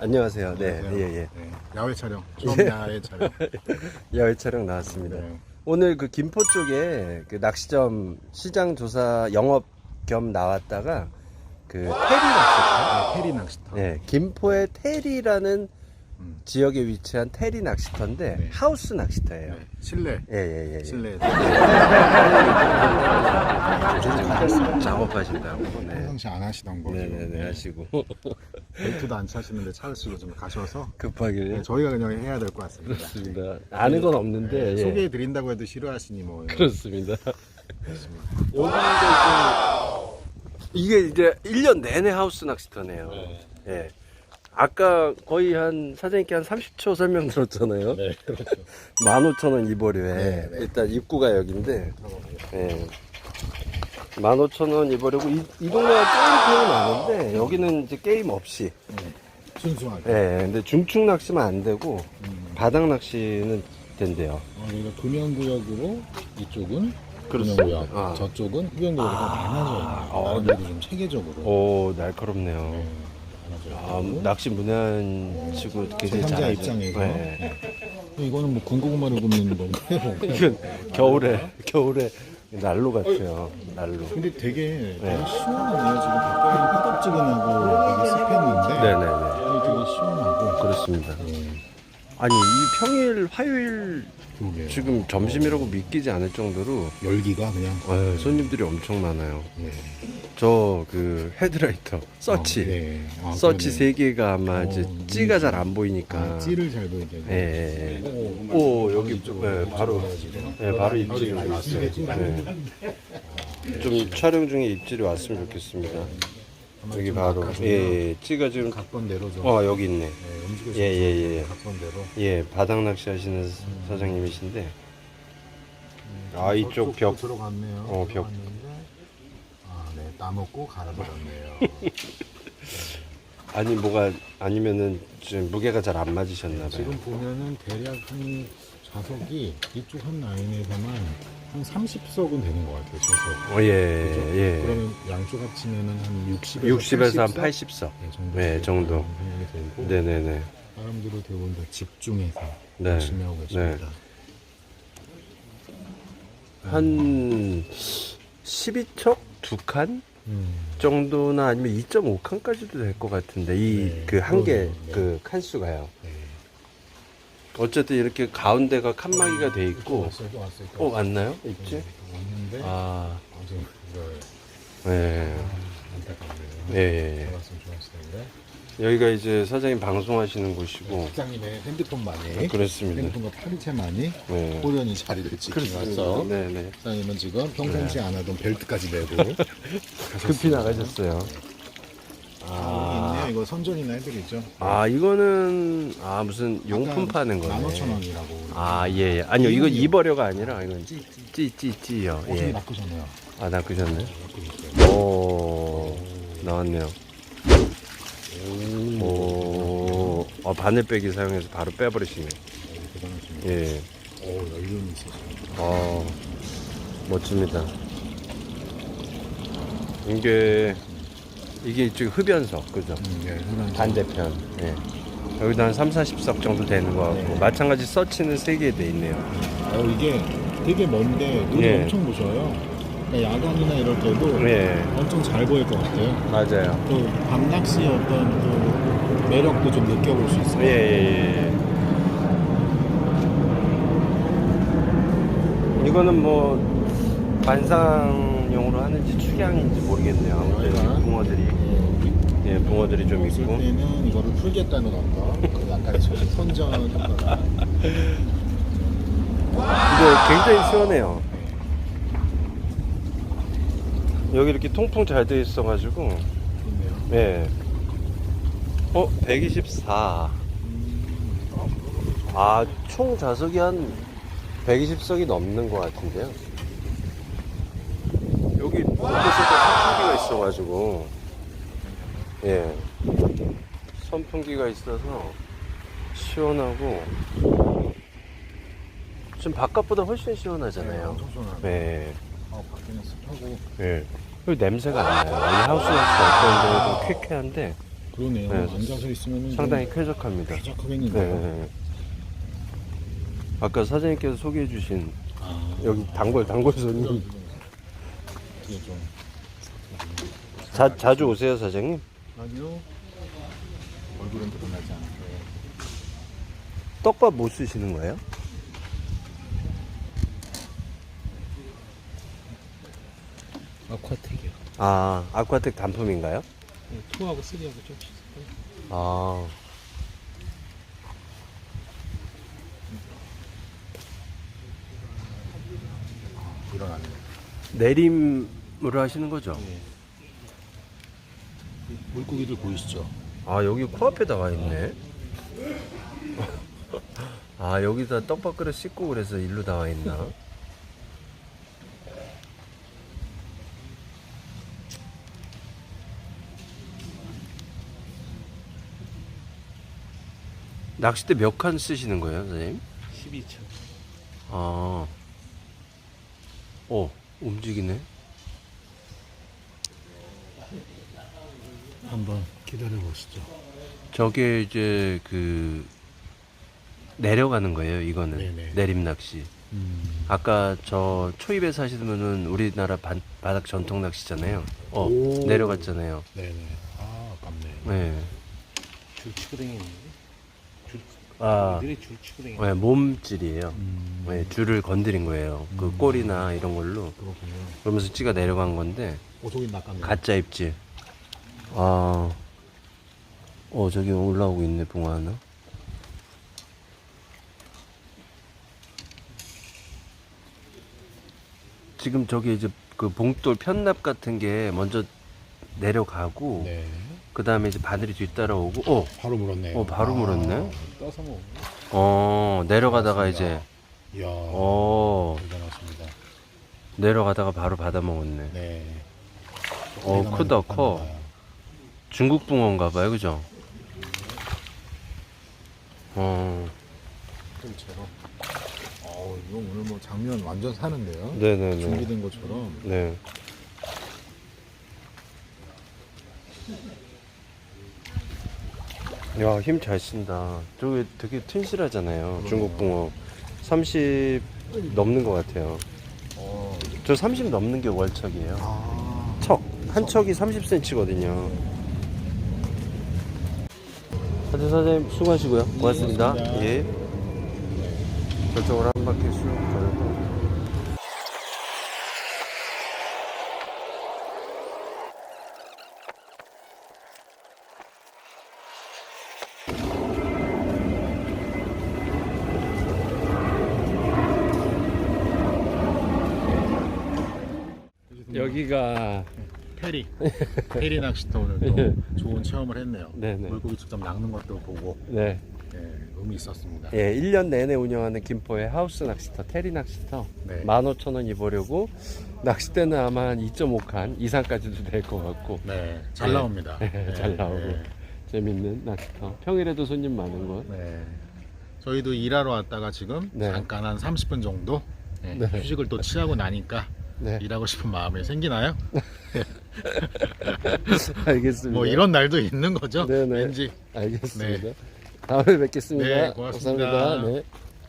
안녕하세요. 네, 안녕하세요. 예, 예. 네, 야외 촬영. 처음 야외 촬영. 야외 촬영 나왔습니다. 네. 오늘 그 김포 쪽에 그 낚시점 시장 조사 영업 겸 나왔다가 그 테리 낚시터. 테리 낚시터. 네, 김포의 테리라는 음. 지역에 위치한 테리 낚시터인데 네. 하우스 낚시터예요. 네, 실내. 예, 예, 예. 예. 실내. 작업하신다고. 네. 평상시 안 하시던 거. 네, 지금. 네, 네, 하시고. 벨트도 안 차시는데 차를 쓰고 좀 가셔서 급하게. 네, 저희가 그냥 해야 될 것 같습니다. 그렇습니다. 아는 건 없는데. 네, 예. 소개해 드린다고 해도 싫어하시니 뭐. 그렇습니다. 그렇습니다. 오늘도 이게 이제 1년 내내 하우스 낚시터네요. 예. 아까 거의 한 사장님께 한 30초 설명 들었잖아요. 네, 그렇죠. 15,000원 입어료에 네, 네. 일단 입구가 여기인데 예. 15,000원 입어료고 이, 이 동네가 게임판이 많은데 여기는 이제 게임 없이 순수하게. 예. 근데 중축 낚시만 안 되고 음. 바닥 낚시는 된대요. 어, 여기가 금연구역으로 이쪽은 그렇습니다. 금연구역, 아. 저쪽은 흡연구역으로 나눠져 있는 어, 나름대로 좀 체계적으로 오 날카롭네요. 나눠져 아, 낚시 문화치고 굉장히 제3자 잘하죠. 입장에서 네. 이거는 뭐 군고구마를 굽는 건데 이건 겨울에 겨울에 난로 같아요. 난로. 근데 되게 네. 되게 시원하네요 지금 가까이 화답지근하고 되게 습했는데 네네네. 되게 시원하고 그렇습니다. 네. 아니 이 평일 화요일 그러게요. 지금 점심이라고 믿기지 않을 정도로 열기가 그냥 어, 손님들이 엄청 많아요. 네. 저그 헤드라이터 서치 아, 네. 아, 서치 그러네. 세 개가 아마 어, 이제 찌가 잘 좀- 안 보이니까. 아, 찌를 잘 보이게 예, 예, 예. 오 여기 네, 바로 네, 바로 입질이 왔어요. 네. 좀 촬영 중에 입질이 왔으면 좋겠습니다. 여기 바로 예, 예. 찌가 지금 각본대로 좀 어 여기 있네. 네, 움직여서 예, 예, 예. 각본대로 예, 바닥 낚시 하시는 사장님이신데 아 이쪽 저쪽도 벽 들어갔네요. 어, 벽. 들어갔는데, 아, 네, 따먹고 갈아버렸네요. 아니 뭐가 아니면은 지금 무게가 잘 안 맞으셨나 봐요. 지금 보면은 대략 한 좌석이 이쪽 한 라인에서만 한 30석은 되는 것 같아요, 좌석. 어, 예, 예. 그러면 양쪽 합치면은 한 60에서 60에서 한 80석? 80석. 네, 정도. 네, 정도. 생각이 들고 네, 네, 네. 사람들이 대부분 다 집중해서 네. 열심히 하고 계십니다. 한 12척 두 칸 음, 정도나 아니면 2.5칸까지도 될 것 같은데 이 네, 그 한 개 그러네요. 네. 그 칸수가요. 네. 어쨌든 이렇게 가운데가 칸막이가 돼 있고 왔어요, 또 왔어요. 또 어 왔어요. 있지? 네, 또 왔는데 아, 아직 이거 예. 안타깝네요. 예, 예, 예. 좋았으면 좋았을 텐데. 여기가 이제 사장님 방송하시는 곳이고 부장님의 핸드폰만이 그렇습니다. 핸드폰과 파리채만이 네. 호련히 자리를 지키면서 네, 네. 부장님은 지금 평상시 안 하던 벨트까지 메고 급히 나가셨어요. 아. 이거 선전이나 해드리죠. 아, 이거는 아 무슨 용품 파는 거네. 15,000원이라고. 아, 예, 예. 아니요, 이건 입어려가 아니라 이건 찌찌찌찌요. 옷을 예. 낚으셨네요. 아, 낚으셨네. 낚으셨어요. 오, 나왔네요. 오, 어, 바늘빼기 사용해서 바로 빼버리시네. 대단하십니다. 예. 오, 연륜이 있으시네. 어, 멋집니다. 이게, 이게 이쪽 흡연석, 그죠? 음, 네, 흔한 반대편. 예. 여기도 한 3, 40석 정도 되는 것 같고, 마찬가지 서치는 3개 돼 있네요. 어, 이게 되게 먼데 눈이 예. 엄청 부셔요. 그러니까 야간이나 이럴 때도 예, 엄청 잘 보일 것 같아요. 맞아요. 또 밤낚시의 어떤 그 매력도 좀 느껴볼 수 있어요. 예, 예, 예. 이거는 뭐, 관상용으로 하는지 축양인지 모르겠네요. 아무튼 저희가 붕어들이, 예, 예, 붕어들이 좀 있을 있고. 때는 이거를 풀겠다는 어떤 그 약간의 선- 선전 효과가 근데 굉장히 시원해요. 여기 이렇게 통풍 잘 돼 있어가지고, 있네요. 예. 어, 124. 아, 총 좌석이 한 120석이 넘는 것 같은데요. 여기 밑에서도 선풍기가 있어가지고, 예. 선풍기가 있어서 시원하고, 지금 바깥보다 훨씬 네, 시원하잖아요. 엄청 시원하네. 네. 어, 밖에는 습하고 예. 그리고 냄새가 안 나요. 이 하우스 낚시가 어떤 데도 쾌쾌한데 그러네요. 네. 앉아서 있으면 상당히 쾌적합니다. 쾌적하겠는데요. 네. 아까 사장님께서 소개해 주신 아, 여기 단골 단골 손님 이게 좀 자, 자주 오세요 사장님? 아니요. 얼굴은 드러나지 않고요. 떡밥 못 쓰시는 거예요? 아쿠아텍이요. 아 아쿠아텍 단품인가요? 투하고 쓰리하고 좀 비슷해요. 아 일어났네. 내림으로 하시는 거죠? 물고기들 보이시죠? 아 여기 코앞에 나와 있네. 아 여기다 떡밥 그릇 씻고 그래서 일로 나와 있나? 낚싯대 몇 칸 쓰시는 거예요, 선생님? 12층. 아, 어, 움직이네. 한번 기다려 보시죠. 저게 이제 그 내려가는 거예요. 이거는 네네. 내림 낚시. 음. 아까 저 초입에 사시면은 우리나라 바, 바닥 전통 낚시잖아요. 어 오. 내려갔잖아요. 네네. 아, 아깝네. 네. 줄치고랭이 아, 들이 네, 몸질이에요. 음. 네, 줄을 건드린 거예요. 그 음. 꼬리나 이런 걸로. 그렇군요. 그러면서 찌가 내려간 건데 오속이 낚았네. 가짜 입질. 아, 어 저기 올라오고 있네 붕어 하나. 지금 저기 이제 그 봉돌 편납 같은 게 먼저 내려가고 네. 그 다음에 이제 바늘이 뒤따라오고 어, 바로 물었네요. 어 바로 물었네. 떠서 먹어. 어 내려가다가. 이제 이야. 어 대단하십니다. 내려가다가 바로 받아 먹었네. 네. 어 대단한 크다 커. 중국 붕어인가 봐요, 그죠? 어, 좀 어, 이거 오늘 뭐 장면 완전 사는데요. 네네네. 준비된 것처럼. 네. 야, 힘 잘 쓴다. 저게 되게 튼실하잖아요. 중국 붕어. 30 넘는 것 같아요. 어, 저 30 넘는 게 월척이에요. 아, 척. 한 척이 30cm거든요. 하여튼 사장님 수고하시고요. 고맙습니다. 고맙습니다. 예. 저쪽으로 한 바퀴 쑥 돌고. 여기가 페리. 페리 낚시터 오늘 또 좋은 체험을 했네요. 네네. 물고기 직접 낚는 것도 보고 네. 네, 의미 있었습니다. 예, 1년 내내 운영하는 김포의 하우스 낚시터, 테리 낚시터. 네. 15,000원 입으려고 낚싯대는 아마 한 2.5칸 이상까지도 될 것 같고 네, 잘 네. 나옵니다. 잘 나오고 네. 재밌는 낚시터. 평일에도 손님 많은 곳. 네. 저희도 일하러 왔다가 지금 네. 잠깐 한 30분 정도 네, 네. 휴식을 또 취하고 나니까 네, 일하고 싶은 마음이 생기나요? 알겠습니다. 뭐 이런 날도 있는 거죠? 네네. 왠지 알겠습니다. 다음에 뵙겠습니다. 네, 고맙습니다. 감사합니다. 네.